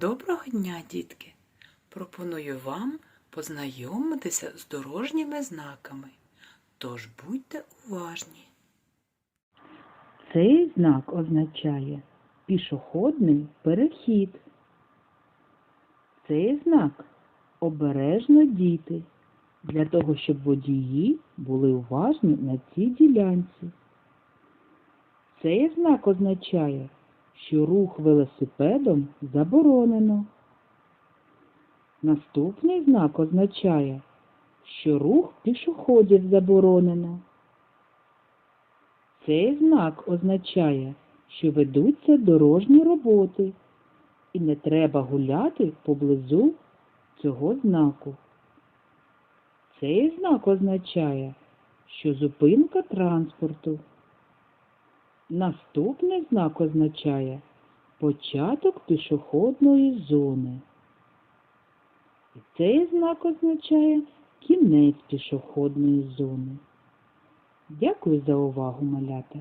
Доброго дня, дітки! Пропоную вам познайомитися з дорожніми знаками. Тож будьте уважні. Цей знак означає пішохідний перехід. Цей знак обережно діти, для того, щоб водії були уважні на цій ділянці. Цей знак означає, що рух велосипедом заборонено. Наступний знак означає, що рух пішоходів заборонено. Цей знак означає, що ведуться дорожні роботи і не треба гуляти поблизу цього знаку. Цей знак означає, що зупинка транспорту. Наступний знак означає початок пішохідної зони. І цей знак означає кінець пішохідної зони. Дякую за увагу, малята.